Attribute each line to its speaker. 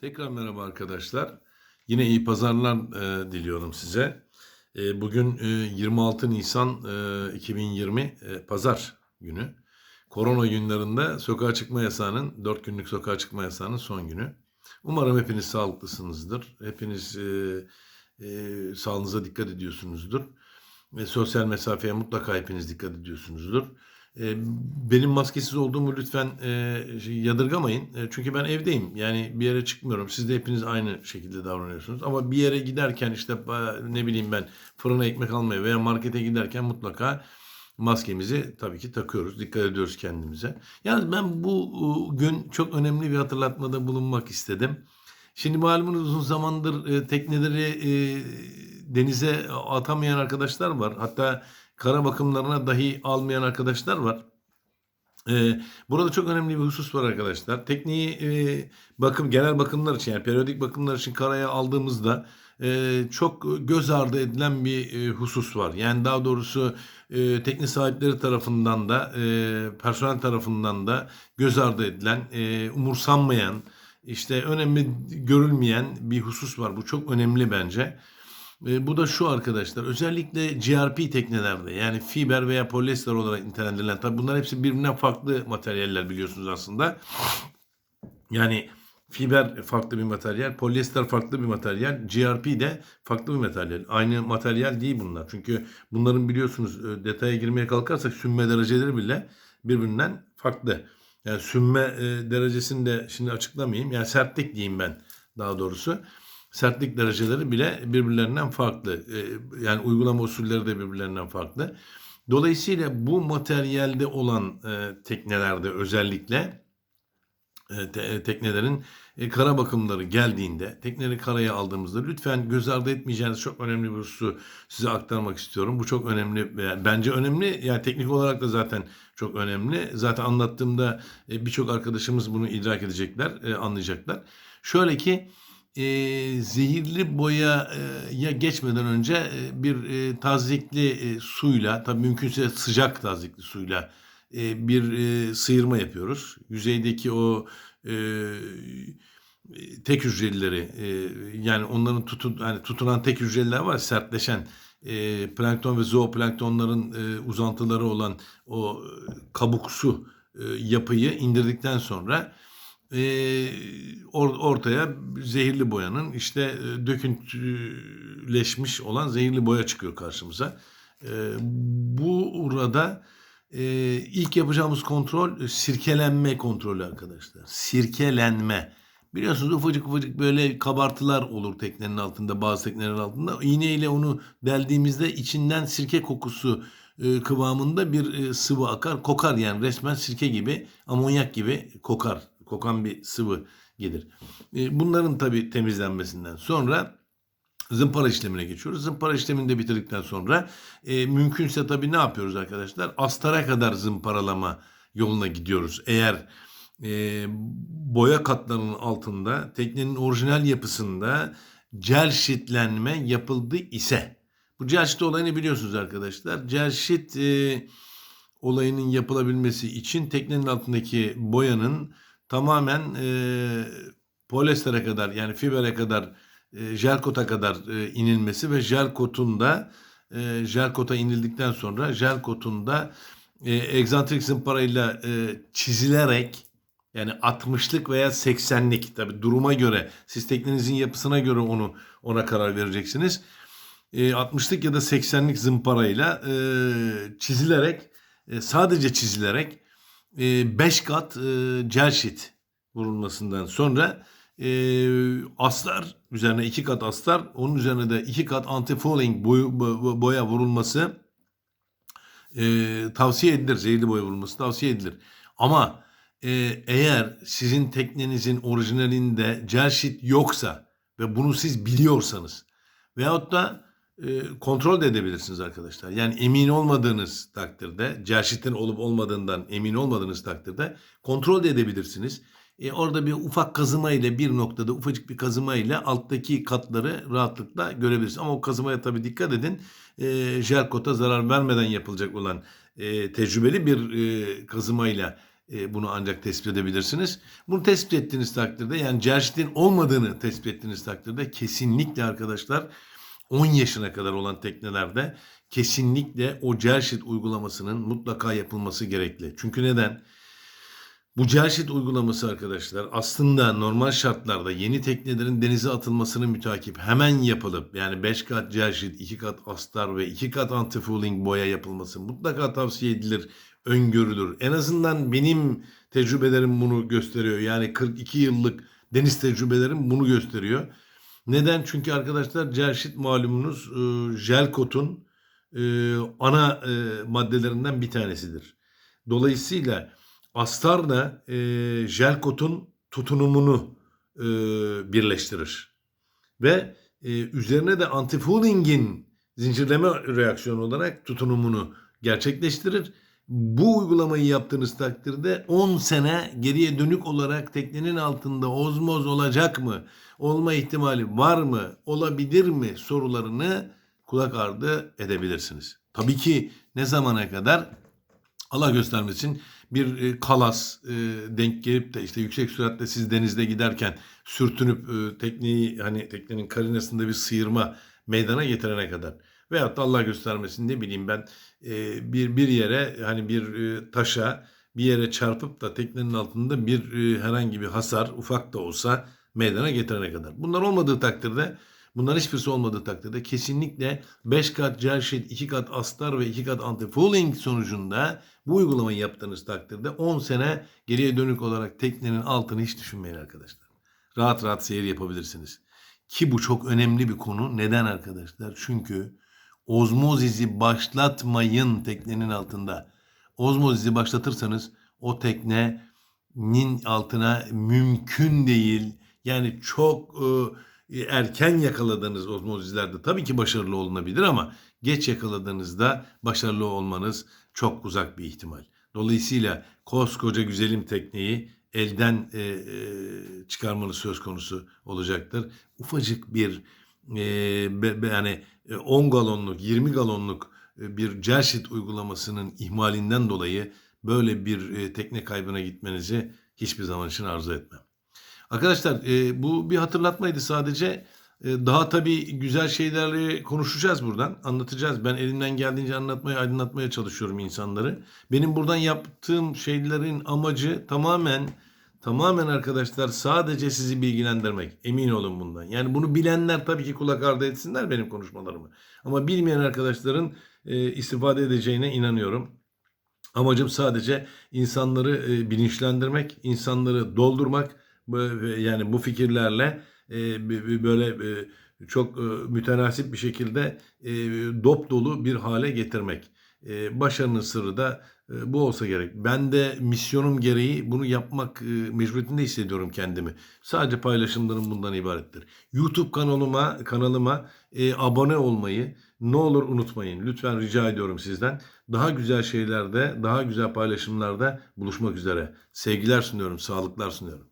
Speaker 1: Tekrar merhaba arkadaşlar. Yine iyi pazarlar e, diliyorum size. E, bugün e, 26 Nisan e, 2020 e, Pazar günü. Korona günlerinde sokağa çıkma yasağının, 4 günlük sokağa çıkma yasağının son günü. Umarım hepiniz sağlıklısınızdır. Hepiniz e, e, sağlığınıza dikkat ediyorsunuzdur. Ve sosyal mesafeye mutlaka hepiniz dikkat ediyorsunuzdur. E, benim maskesiz olduğumu lütfen e, şey, yadırgamayın. E, çünkü ben evdeyim. Yani bir yere çıkmıyorum. Siz de hepiniz aynı şekilde davranıyorsunuz. Ama bir yere giderken işte ne bileyim ben fırına ekmek almaya veya markete giderken mutlaka maskemizi tabii ki takıyoruz. Dikkat ediyoruz kendimize. Yalnız ben bu gün çok önemli bir hatırlatmada bulunmak istedim. Şimdi malumunuz uzun zamandır e, tekneleri denize atamayan arkadaşlar var. Hatta kara bakımlarına dahi almayan arkadaşlar var. Ee, burada çok önemli bir husus var arkadaşlar. Tekniği e, bakım genel bakımlar için yani periyodik bakımlar için karaya aldığımızda e, çok göz ardı edilen bir e, husus var. Yani daha doğrusu e, sahipleri tarafından da personel tarafından da göz ardı edilen, umursanmayan, işte önemli görülmeyen bir husus var. Bu çok önemli bence. E, bu da şu arkadaşlar özellikle GRP teknelerde yani fiber veya polyester olarak nitelendirilen tabi bunlar hepsi birbirinden farklı materyaller biliyorsunuz aslında. Yani fiber farklı bir materyal, polyester farklı bir materyal, GRP de farklı bir materyal. Aynı materyal değil bunlar. Çünkü bunların biliyorsunuz e, detaya girmeye kalkarsak sünme dereceleri bile birbirinden farklı. Yani sünme e, derecesini de şimdi açıklamayayım. Yani sertlik diyeyim ben daha doğrusu sertlik dereceleri bile birbirlerinden farklı. Ee, Yani uygulama usulleri de birbirlerinden farklı. Dolayısıyla bu materyalde olan e, teknelerde özellikle e, te- teknelerin e, kara bakımları geldiğinde, tekneleri karaya aldığımızda lütfen göz ardı etmeyeceğiniz çok önemli bir hususu size aktarmak istiyorum. Bu çok önemli, bence önemli. Yani teknik olarak da zaten çok önemli. Zaten anlattığımda e, birçok arkadaşımız bunu idrak edecekler, e, anlayacaklar. Şöyle ki e, zehirli boyaya geçmeden önce e, bir e, tazikli e, suyla, tabii mümkünse sıcak tazikli suyla e, bir e, sıyırma yapıyoruz. Yüzeydeki o e, tek hücrelileri e, yani onların tutun yani tutunan tek hücreliler var sertleşen e, plankton ve zooplanktonların e, uzantıları olan o kabuksu e, yapıyı indirdikten sonra e, or- ortaya zehirli boyanın işte e, döküntüleşmiş olan zehirli boya çıkıyor karşımıza. E, bu burada e, ilk yapacağımız kontrol e, sirkelenme kontrolü arkadaşlar. Sirkelenme. Biliyorsunuz ufacık ufacık böyle kabartılar olur teknenin altında bazı teknelerin altında. İğneyle onu deldiğimizde içinden sirke kokusu e, kıvamında bir e, sıvı akar. Kokar yani resmen sirke gibi amonyak gibi kokar. Kokan bir sıvı gelir. E, bunların tabi temizlenmesinden sonra zımpara işlemine geçiyoruz. Zımpara işlemini de bitirdikten sonra e, mümkünse tabii ne yapıyoruz arkadaşlar? Astara kadar zımparalama yoluna gidiyoruz. Eğer e, boya katlarının altında teknenin orijinal yapısında gel şitlenme yapıldı ise bu gel şit olayını biliyorsunuz arkadaşlar. Gel şit e, olayının yapılabilmesi için teknenin altındaki boyanın tamamen e, polyestere kadar yani fibere kadar e, jel kota kadar e, inilmesi ve jel kotunda e, jel kota inildikten sonra jel kotunda e, egzantrik zımparayla e, çizilerek yani 60'lık veya 80'lik tabi duruma göre siz teknenizin yapısına göre onu ona karar vereceksiniz. E, 60'lık ya da 80'lik zımparayla e, çizilerek e, sadece çizilerek 5 kat e, sheet vurulmasından sonra e, astar üzerine 2 kat astar onun üzerine de 2 kat bo- boya vurulması e, tavsiye edilir. Zehirli boya vurulması tavsiye edilir. Ama eğer sizin teknenizin orijinalinde sheet yoksa ve bunu siz biliyorsanız veyahut da e, kontrol de edebilirsiniz arkadaşlar. Yani emin olmadığınız takdirde, cerşitin olup olmadığından emin olmadığınız takdirde kontrol de edebilirsiniz. E, orada bir ufak kazıma ile bir noktada ufacık bir kazıma ile alttaki katları rahatlıkla görebilirsiniz. Ama o kazımaya tabii dikkat edin. E, jel kota zarar vermeden yapılacak olan e, tecrübeli bir e, kazımayla e, bunu ancak tespit edebilirsiniz. Bunu tespit ettiğiniz takdirde yani cerşitin olmadığını tespit ettiğiniz takdirde kesinlikle arkadaşlar 10 yaşına kadar olan teknelerde kesinlikle o cerşit uygulamasının mutlaka yapılması gerekli. Çünkü neden? Bu cerşit uygulaması arkadaşlar aslında normal şartlarda yeni teknelerin denize atılmasını mütakip hemen yapılıp yani 5 kat cerşit, 2 kat astar ve 2 kat anti-fouling boya yapılması mutlaka tavsiye edilir, öngörülür. En azından benim tecrübelerim bunu gösteriyor. Yani 42 yıllık deniz tecrübelerim bunu gösteriyor. Neden? Çünkü arkadaşlar cerşit malumunuz e, jel kotun e, ana e, maddelerinden bir tanesidir. Dolayısıyla astar da e, jel kotun tutunumunu e, birleştirir. Ve e, üzerine de antifouling'in zincirleme reaksiyonu olarak tutunumunu gerçekleştirir. Bu uygulamayı yaptığınız takdirde 10 sene geriye dönük olarak teknenin altında ozmoz olacak mı? Olma ihtimali var mı? Olabilir mi? sorularını kulak ardı edebilirsiniz. Tabii ki ne zamana kadar? Allah göstermesin bir e, kalas e, denk gelip de işte yüksek süratle siz denizde giderken sürtünüp e, tekneyi hani teknenin karinasında bir sıyırma meydana getirene kadar. Veyahut da Allah göstermesin ne bileyim ben e, bir bir yere hani bir e, taşa bir yere çarpıp da teknenin altında bir e, herhangi bir hasar ufak da olsa meydana getirene kadar. Bunlar olmadığı takdirde Bunların hiçbirisi olmadığı takdirde kesinlikle 5 kat cerşit, 2 kat astar ve 2 kat anti-fouling sonucunda bu uygulamayı yaptığınız takdirde 10 sene geriye dönük olarak teknenin altını hiç düşünmeyin arkadaşlar. Rahat rahat seyir yapabilirsiniz. Ki bu çok önemli bir konu. Neden arkadaşlar? Çünkü ozmozizi başlatmayın teknenin altında. Ozmozizi başlatırsanız o teknenin altına mümkün değil. Yani çok e, erken yakaladığınız ozmozizlerde tabii ki başarılı olunabilir ama geç yakaladığınızda başarılı olmanız çok uzak bir ihtimal. Dolayısıyla koskoca güzelim tekneyi elden e, e, çıkarmanız söz konusu olacaktır. Ufacık bir e, be, yani e, 10 galonluk, 20 galonluk e, bir cerşit uygulamasının ihmalinden dolayı böyle bir e, tekne kaybına gitmenizi hiçbir zaman için arzu etmem. Arkadaşlar e, bu bir hatırlatmaydı sadece. E, daha tabii güzel şeylerle konuşacağız buradan. Anlatacağız. Ben elimden geldiğince anlatmaya, aydınlatmaya çalışıyorum insanları. Benim buradan yaptığım şeylerin amacı tamamen tamamen arkadaşlar sadece sizi bilgilendirmek. Emin olun bundan. Yani bunu bilenler tabii ki kulak ardı etsinler benim konuşmalarımı. Ama bilmeyen arkadaşların e, istifade edeceğine inanıyorum. Amacım sadece insanları e, bilinçlendirmek, insanları doldurmak yani bu fikirlerle e, böyle e, çok e, mütenasip bir şekilde dop dolu bir hale getirmek. Başarının sırrı da bu olsa gerek. Ben de misyonum gereği bunu yapmak mecburiyetinde hissediyorum kendimi. Sadece paylaşımlarım bundan ibarettir. YouTube kanalıma kanalıma abone olmayı ne olur unutmayın. Lütfen rica ediyorum sizden. Daha güzel şeylerde, daha güzel paylaşımlarda buluşmak üzere. Sevgiler sunuyorum, sağlıklar sunuyorum.